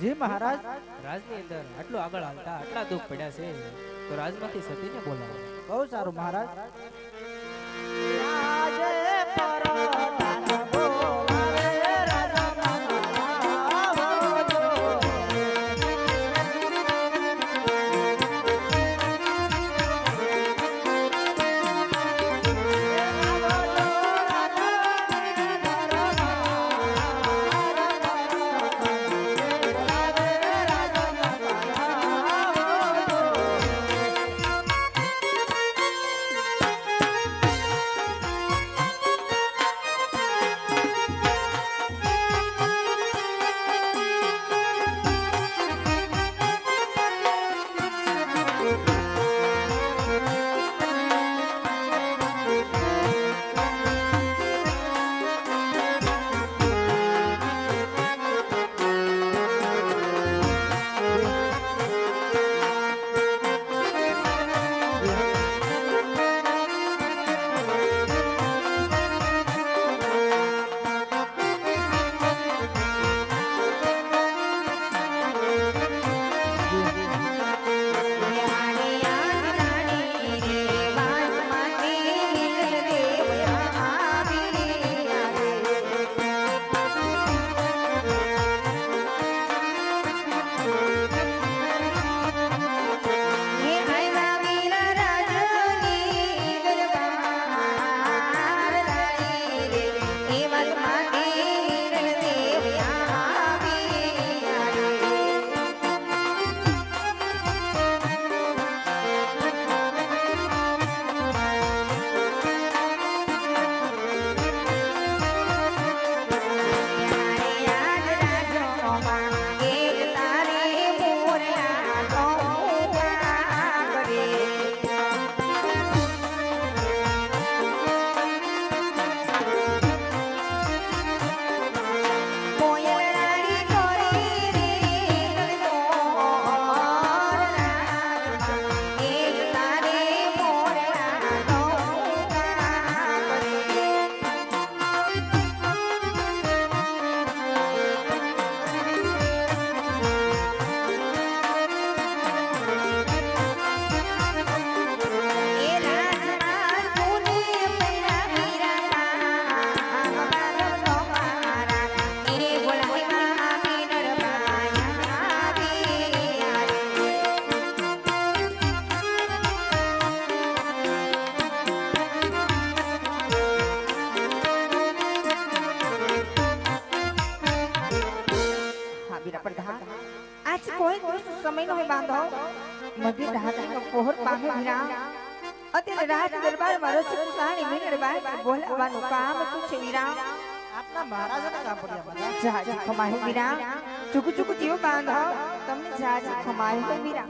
જી મહારાજ રાજની અંદર આટલું આગળ હાલતા આટલા દુઃખ પડ્યા છે, તો રાજમાંથી સતીને બોલાવો. બહુ સારું મહારાજ. હા બીરા આજ કોઈ દુષ્ટ સમયનો હોય બાંધો. મધ્ય રાત્રિનો પહોર પામે વીરા અત્યારે રાજ દરબારમાં રચક સાણી મીનળબાઈ બોલાવવાનું કામ શું છે વીરા આપના મહારાજાના કામ પડ્યા જા જાજી ખમાયું વીરા ચુકુ ચુકુ જીવ બાંધો. તમને જાજી ખમાયું વીરા